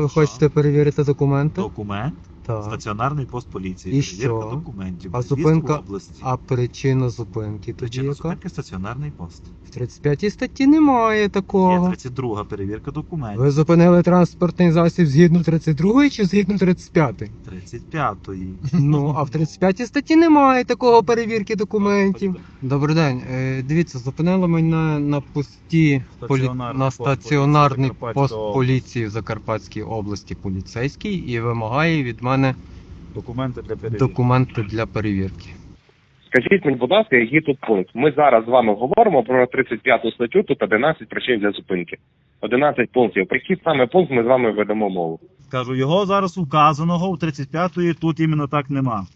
Ви хочете перевірити документи? Документ, Так. стаціонарний пост поліції, І перевірка що? документів, А в'їзд в зупинка- області. А причина зупинки тоді Причина яка? зупинки стаціонарний пост. В 35 статті немає Є такого. 32 перевірка документів. Ви зупинили транспортний засіб згідно 32 чи згідно 35? 35-ї. Ну, а в 35 статті немає такого перевірки документів. Добрий день. Е, Дивіться, зупинили мене на полі... Стаціонарний на пост стаціонарний пост поліції в Закарпатській області поліцейський і вимагає від мене Документи для перевірки. документи для перевірки. Скажіть мені, будь ласка, який тут пункт? Ми зараз з вами говоримо про 35 статтю, тут 11 причин для зупинки. 11 пунктів. Про який саме пункт ми з вами ведемо мову? Скажу, його зараз указаного у 35-ї тут іменно так нема.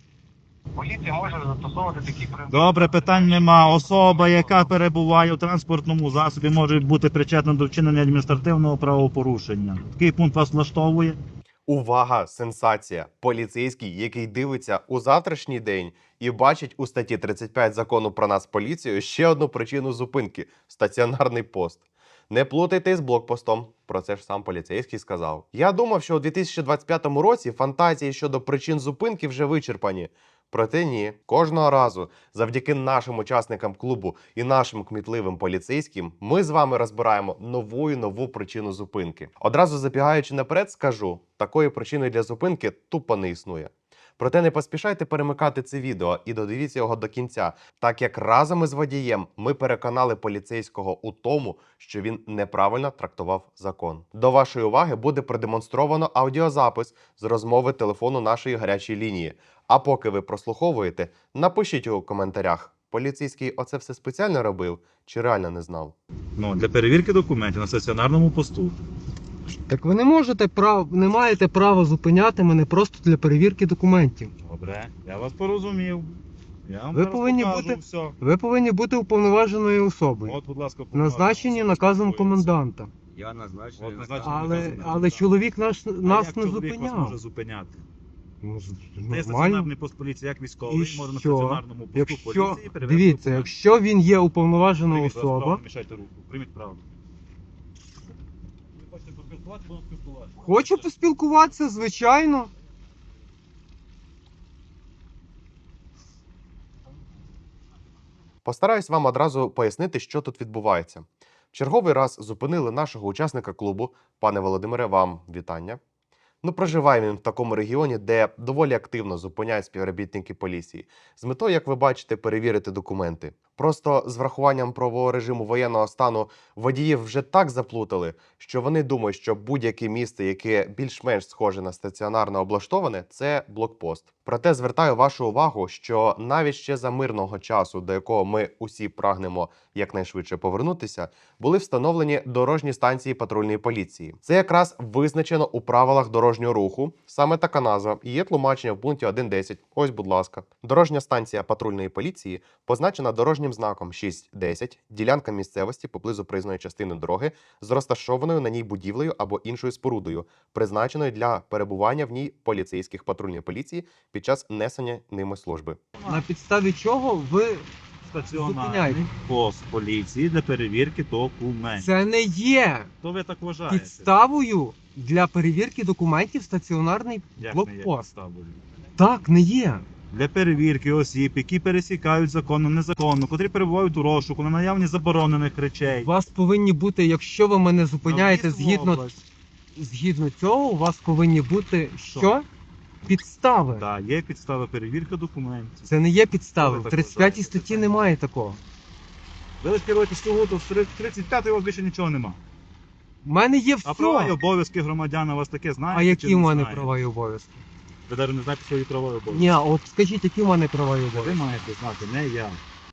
Поліція може застосовувати такі Добре, питань нема. Особа, яка перебуває у транспортному засобі, може бути причетна до вчинення адміністративного правопорушення. Такий пункт вас влаштовує? Увага, сенсація! Поліцейський, який дивиться у завтрашній день і бачить у статті 35 закону про нас поліцію ще одну причину зупинки стаціонарний пост. Не плутайте з блокпостом. Про це ж сам поліцейський сказав. Я думав, що у 2025 році фантазії щодо причин зупинки вже вичерпані. Проте ні, кожного разу, завдяки нашим учасникам клубу і нашим кмітливим поліцейським, ми з вами розбираємо нову і нову причину зупинки. Одразу забігаючи наперед, скажу: такої причини для зупинки тупо не існує. Проте не поспішайте перемикати це відео і додивіться його до кінця, так як разом із водієм ми переконали поліцейського у тому, що він неправильно трактував закон. До вашої уваги буде продемонстровано аудіозапис з розмови телефону нашої гарячої лінії. А поки ви прослуховуєте, напишіть у коментарях. Поліцейський оце все спеціально робив чи реально не знав? Ну, для перевірки документів на стаціонарному посту. Так ви не можете прав... не маєте права зупиняти мене просто для перевірки документів. Добре, я вас порозумів. Я вам Ви зараз повинні покажу бути- все. Ви повинні бути уповноваженою особою, От, будь ласка, назначені наказом коменданта. Я назначений. От назначений Але, наказом але коменданта. чоловік наш, А нас як не вас зупиняв. може зупиняти? Ну, з- Це Нормально. стаціонарний пост поліції, як військовий, І може на що? стаціонарному посту Якщо, поліції перевірити дивіться, документи. якщо він є уповноважена Прийміть право, особа, не мішайте руку. Прийміть право. Ви поспілкуватися, будемо спілкуватися. хочу поспілкуватися, звичайно. Постараюсь вам одразу пояснити, що тут відбувається. В черговий раз зупинили нашого учасника клубу. Пане Володимире, вам вітання. Ну, проживає він в такому регіоні, де доволі активно зупиняють співробітники поліції, з метою, як ви бачите, перевірити документи. Просто з врахуванням правового режиму воєнного стану водіїв вже так заплутали, що вони думають, що будь-яке місце, яке більш-менш схоже на стаціонарно облаштоване, це блокпост. Проте звертаю вашу увагу, що навіть ще за мирного часу, до якого ми усі прагнемо якнайшвидше повернутися, були встановлені дорожні станції патрульної поліції. Це якраз визначено у правилах дорожнього руху. Саме така назва і є тлумачення в пункті 1.10. Ось, будь ласка, дорожня станція патрульної поліції позначена дорожнім знаком 6.10, ділянка місцевості поблизу проїзної частини дороги з розташованою на ній будівлею або іншою спорудою, призначеною для перебування в ній поліцейських патрульної поліції під час несення ними служби. На підставі чого ви Стаціонарний Зупиняйте. пост поліції для перевірки документів. це не є То ви так вважаєте? підставою для перевірки документів стаціонарний Як не є блокпост. підставою? Так, не є. Для перевірки осіб, які пересікають законно, незаконно, котрі перебувають у розшуку на наявні заборонених речей. У вас повинні бути, якщо ви мене зупиняєте згідно, область. згідно цього, у вас повинні бути що? Підстави. Так, є підстава перевірки документів. Це не є підстави. Ви В так 35 вважаєте, статті немає такого. Ви лише керуєте всього, то в 35 у вас більше нічого нема. У мене є А права і обов'язки громадян у вас таке знаєте? А чи які не в мене знаєте? права і обов'язки? Ви навіть не знаєте свої права і обов'язки. Ні, от скажіть, які в мене права і Ви обов'язки? маєте знати, не я.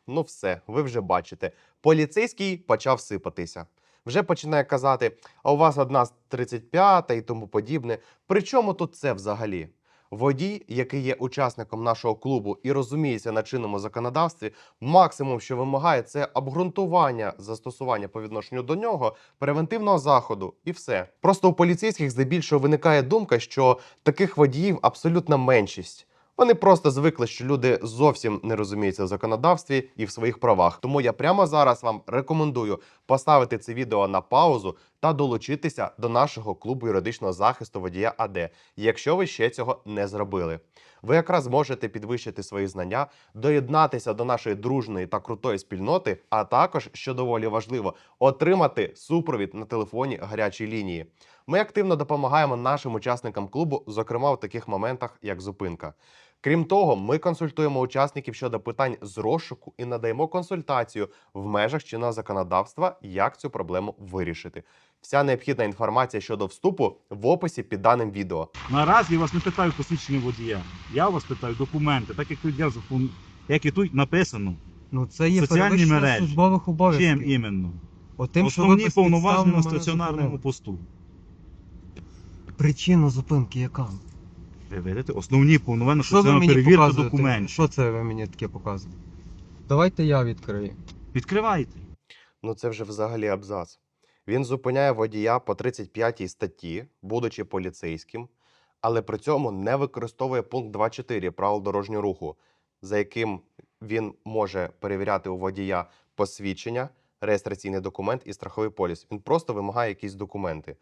Ну, все, ви вже бачите. Поліцейський почав сипатися. Вже починає казати, а у вас одна з 35 і тому подібне. При чому тут це взагалі? Водій, який є учасником нашого клубу і розуміється на чинному законодавстві, максимум, що вимагає, це обґрунтування застосування по відношенню до нього превентивного заходу, і все. Просто у поліцейських здебільшого виникає думка, що таких водіїв абсолютна меншість. Вони просто звикли, що люди зовсім не розуміються в законодавстві і в своїх правах. Тому я прямо зараз вам рекомендую поставити це відео на паузу та долучитися до нашого клубу юридичного захисту водія АД, якщо ви ще цього не зробили. Ви якраз можете підвищити свої знання, доєднатися до нашої дружної та крутої спільноти, а також, що доволі важливо, отримати супровід на телефоні гарячої лінії. Ми активно допомагаємо нашим учасникам клубу, зокрема у таких моментах, як зупинка. Крім того, ми консультуємо учасників щодо питань з розшуку і надаємо консультацію в межах чинного законодавства, як цю проблему вирішити. Вся необхідна інформація щодо вступу в описі під даним відео. Наразі я вас не питаю посвідчення водія. Я вас питаю документи, так як тут я запом- як і тут написано. Ну це є Соціальні перевищення мережі. службових обов'язків. Чим іменно? Отим, що ви Основні безпідставно повноваження на мене стаціонарному зупинили. посту. Причина зупинки яка? Ви видите? Основні повноваження Що стаціонарному перевірка показуєте? документів. Що це ви мені таке показуєте? Давайте я відкрию. Відкривайте. Ну це вже взагалі абзац. Він зупиняє водія по 35 статті, будучи поліцейським, але при цьому не використовує пункт 2.4 правил дорожнього руху, за яким він може перевіряти у водія посвідчення, реєстраційний документ і страховий поліс. Він просто вимагає якісь документи.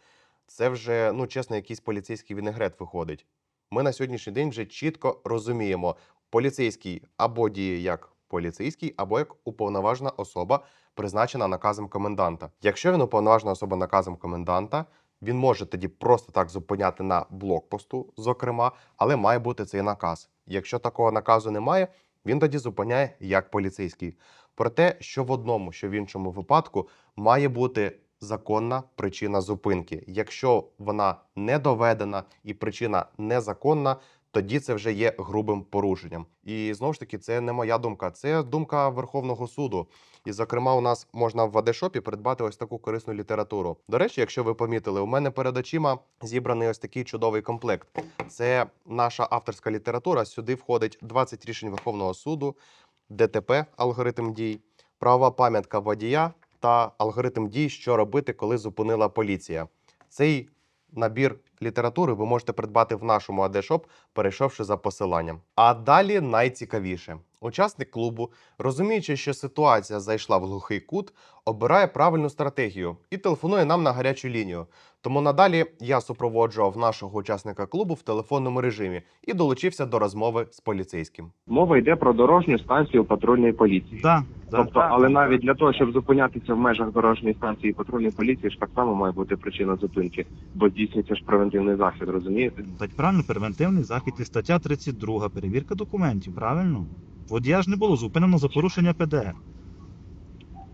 Це вже, ну чесно, якийсь поліцейський вінегрет виходить. Ми на сьогоднішній день вже чітко розуміємо, поліцейський або діє як поліцейський, або як уповноважена особа, призначена наказом коменданта. Якщо він уповноважена особа наказом коменданта, він може тоді просто так зупиняти на блокпосту, зокрема, але має бути цей наказ. Якщо такого наказу немає, він тоді зупиняє як поліцейський. Проте, що в одному, що в іншому випадку має бути законна причина зупинки. Якщо вона не доведена і причина незаконна, тоді це вже є грубим порушенням. І знову ж таки, це не моя думка, це думка Верховного суду. І, зокрема, у нас можна в Вадешопі придбати ось таку корисну літературу. До речі, якщо ви помітили, у мене перед очима зібраний ось такий чудовий комплект. Це наша авторська література. Сюди входить 20 рішень Верховного суду, ДТП, алгоритм дій, правова пам'ятка водія та алгоритм дій, що робити, коли зупинила поліція. Цей набір літератури ви можете придбати в нашому AD-шоп, перейшовши за посиланням. А далі найцікавіше. Учасник клубу, розуміючи, що ситуація зайшла в глухий кут, обирає правильну стратегію і телефонує нам на гарячу лінію. Тому надалі я супроводжував нашого учасника клубу в телефонному режимі і долучився до розмови з поліцейським. Мова йде про дорожню станцію патрульної поліції. Да, да, Тобто, да. але навіть для того, щоб зупинятися в межах дорожньої станції патрульної поліції, ж так само має бути причина зупинки, бо здійснюється ж превентивний захід, розумієте? Так правильно, превентивний захід і стаття 32, перевірка документів, правильно? Водія ж не було зупинено за порушення ПДР.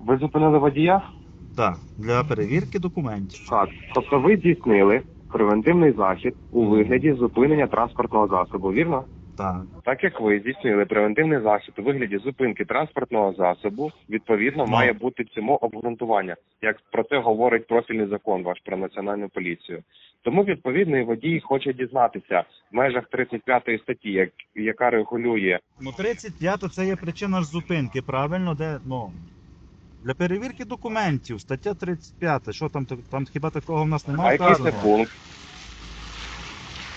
Ви зупинили водія? Так, для перевірки документів. Так. Тобто ви здійснили превентивний захід у вигляді зупинення транспортного засобу, вірно? Так. Так як ви здійснили превентивний захід у вигляді зупинки транспортного засобу, відповідно Ну. має бути цьому обґрунтування, як про це говорить профільний закон ваш про національну поліцію. Тому відповідно і водій хоче дізнатися в межах 35 статті, як, яка регулює Ну 35 це є причина зупинки, правильно? Де, ну, для перевірки документів, стаття 35, що там, там хіба такого в нас немає? а який це пункт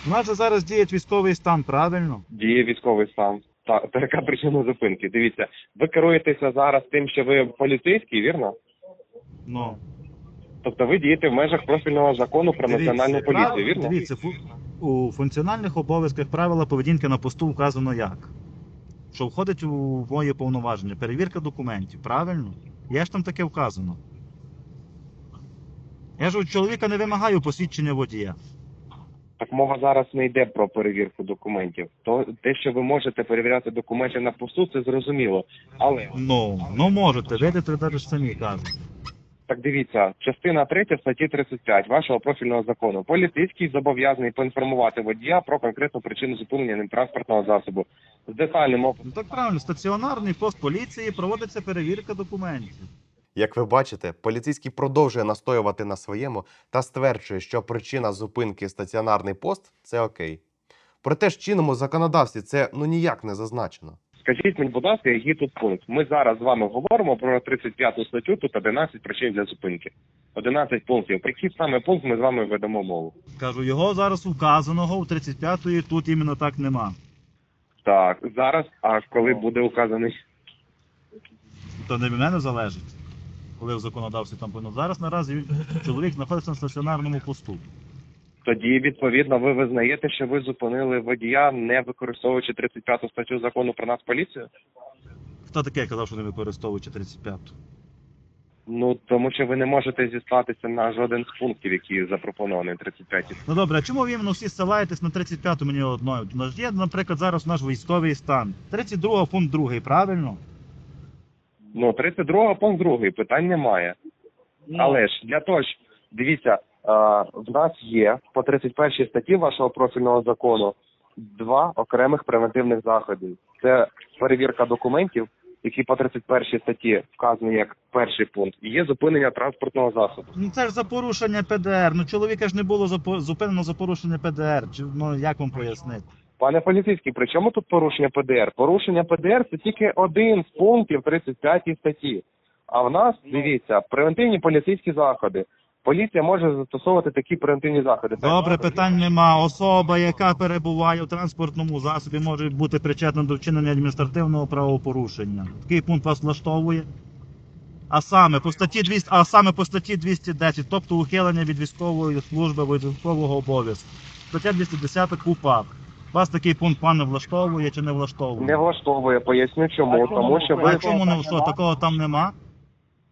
У нас же зараз діє військовий стан, правильно? діє військовий стан. Та, та яка причина зупинки? Дивіться, ви керуєтеся зараз тим, що ви поліцейський, вірно? Ну, Тобто ви дієте в межах профільного закону про національну поліцію, прав- вірно? Дивіться, фу- у функціональних обов'язках правила поведінки на посту вказано як? Що входить у моє повноваження? Перевірка документів, правильно? Я ж там таке вказано. Я ж у чоловіка не вимагаю посвідчення водія. Так мова зараз не йде про перевірку документів. То те, що ви можете перевіряти документи на посту, це зрозуміло. Але Ну, ну можете, видите, навіть самі кажете. так дивіться, частина 3 статті 35 вашого профільного закону. Поліцейський зобов'язаний поінформувати водія про конкретну причину зупинення ним транспортного засобу з детальним описом. Ну так правильно, стаціонарний пост поліції проводиться перевірка документів. Як ви бачите, поліцейський продовжує настоювати на своєму та стверджує, що причина зупинки стаціонарний пост це окей. Проте ж чинному законодавстві це ну ніяк не зазначено. Скажіть мені, будь ласка, який тут пункт? Ми зараз з вами говоримо про 35 статтю, тут 11 причин для зупинки. 11 пунктів. Про який саме пункт ми з вами ведемо мову? Кажу, його зараз указаного у 35-ї тут іменно так нема. Так, зараз, а коли буде указаний То не від мене залежить, коли в законодавстві там повинно. Зараз наразі чоловік знаходиться на стаціонарному посту. Тоді, відповідно, ви визнаєте, що ви зупинили водія, не використовуючи 35 статтю закону про нас поліцію? Хто таке казав, що не використовуючи 35-ту? Ну тому що ви не можете зіслатися на жоден з пунктів, які запропоновані в 35 Ну добре, а чому ви іменно всі ссилаєтесь на 35-ту мені одною? У нас є, наприклад, зараз наш військовий стан. 32 пункт 2, правильно? Ну, 32 пункт другий, питань немає. Ну, Але ж для того ж, дивіться, е, в нас є по 31 статті вашого профільного закону два окремих превентивних заходи. Це перевірка документів, які по 31 статті вказані як перший пункт, і є зупинення транспортного засобу. Ну це ж за порушення ПДР. Ну чоловіка ж не було зупинено за порушення ПДР. Чи ну як вам пояснити? Пане поліцейський, при чому тут порушення ПДР? Порушення ПДР це тільки один з пунктів 35 статті. А в нас, дивіться, превентивні поліцейські заходи. Поліція може застосовувати такі превентивні заходи. Добре, питань нема. Особа, яка перебуває в транспортному засобі, може бути причетна до вчинення адміністративного правопорушення. Такий пункт вас влаштовує. А саме по статті 200, а саме по статті 210, тобто ухилення від військової служби від військового обов'язку. Стаття 210 КУПАП. Вас такий пункт пане влаштовує чи не влаштовує? Не влаштовує, поясню чому. А Тому чому? що А чому не що, такого там нема?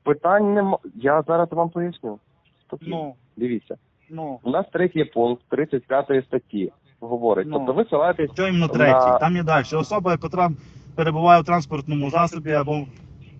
питань нема. Я зараз вам поясню. Спокійно. Дивіться, ну. у нас третій пункт 35 статті говорить. Ну. Тобто ви ссилаєтесь Що іменно третій? На- Там є далі. Особа, яка перебуває в транспортному засобі або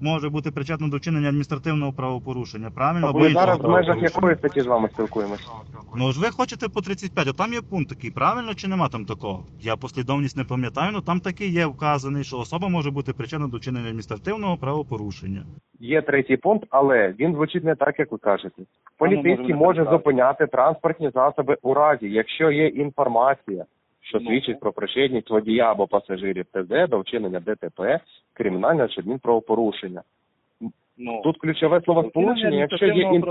може бути причетна до вчинення адміністративного правопорушення. Правильно? Або Ми іншого зараз в межах правопорушення. якої статті з вами спілкуємося? Ну ж ви хочете по 35, а там є пункт такий, правильно чи нема там такого? Я послідовність не пам'ятаю, але там такий є вказаний, що особа може бути причетна до вчинення адміністративного правопорушення. Є третій пункт, але він звучить не так, як ви кажете. Поліцейський може зупиняти транспортні засоби у разі, якщо є інформація, що Ну. свідчить про причетність водія або пасажирів ТЗ до вчинення ДТП, кримінального чи адмінправопорушення. Ну, Тут ключове слово сполучення, якщо є ін...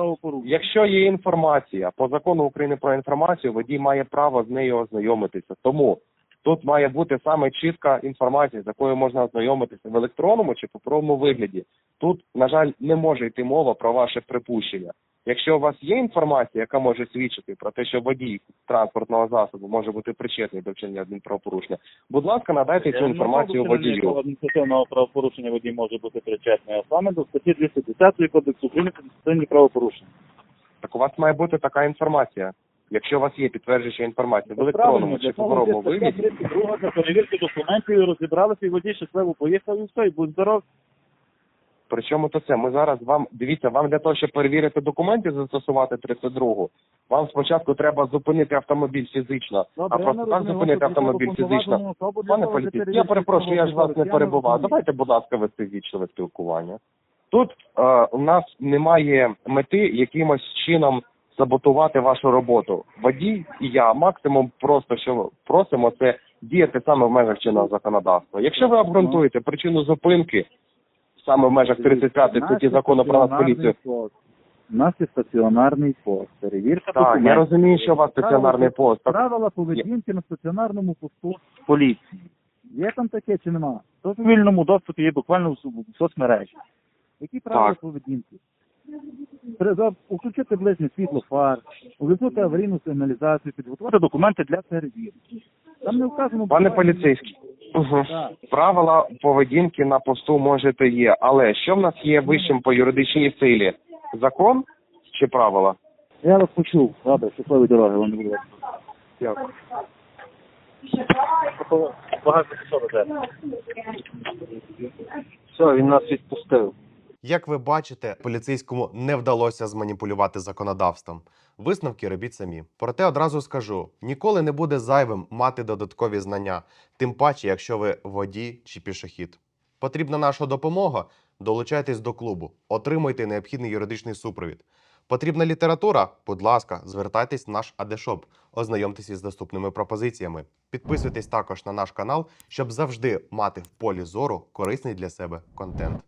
Якщо є інформація по закону України про інформацію, водій має право з нею ознайомитися. Тому тут має бути саме чітка інформація, з якою можна ознайомитися в електронному чи паперовому вигляді. Тут, на жаль, не може йти мова про ваше припущення. Якщо у вас є інформація, яка може свідчити про те, що водій транспортного засобу може бути причетний до вчинення адмінправопорушення, будь ласка, надайте цю інформацію водію. адміністративного правопорушення водій може бути причетний, а саме до статті 210 Кодексу України адміністративні правопорушення. Так у вас має бути така інформація. Якщо у вас є підтверджуюча інформація в електронному чи паперовому є вигляді, 32 для перевірки документів, розібралися, і водій щасливо поїхав, і все, і будь здоров. Причому то це? Ми зараз вам дивіться, вам для того, щоб перевірити документи, застосувати 32-гу, вам спочатку треба зупинити автомобіль фізично, а просто так зупинити автомобіль фізично. Пане поліцейський, я перепрошую, я ж вас не перебував. Давайте, будь ласка, вести вічливе спілкування. Тут е, у нас немає мети якимось чином саботувати вашу роботу. Водій і я максимум просто що просимо це діяти саме в межах чинного законодавства. Якщо ви обґрунтуєте причину зупинки саме в межах 35 статті закону про нас поліцію, У нас є стаціонарний пост. Перевірка так я документів. розумію, що у вас стаціонарний пост. Так, Правила поведінки на стаціонарному посту поліції. Є там таке чи нема? То в вільному доступі є буквально в су- в соцмережі. Які правила Так. поведінки? Треба включити ближнє світло фар, увімкнути аварійну сигналізацію, підготувати документи для перевірки. Там не вказано Пане поліцейський, угу. Так. правила поведінки на посту можете є, але що в нас є вищим по юридичній силі? Закон чи правила? Я вас почув. Добре, щасливої дороги, вам не буде. Дякую. Багато що. Все, він нас відпустив. Як ви бачите, поліцейському не вдалося зманіпулювати законодавством. Висновки робіть самі. Проте одразу скажу: ніколи не буде зайвим мати додаткові знання, тим паче, якщо ви водій чи пішохід. Потрібна наша допомога? Долучайтесь до клубу, отримуйте необхідний юридичний супровід. Потрібна література? Будь ласка, звертайтесь в наш адешоп, ознайомтесь із доступними пропозиціями. Підписуйтесь також на наш канал, щоб завжди мати в полі зору корисний для себе контент.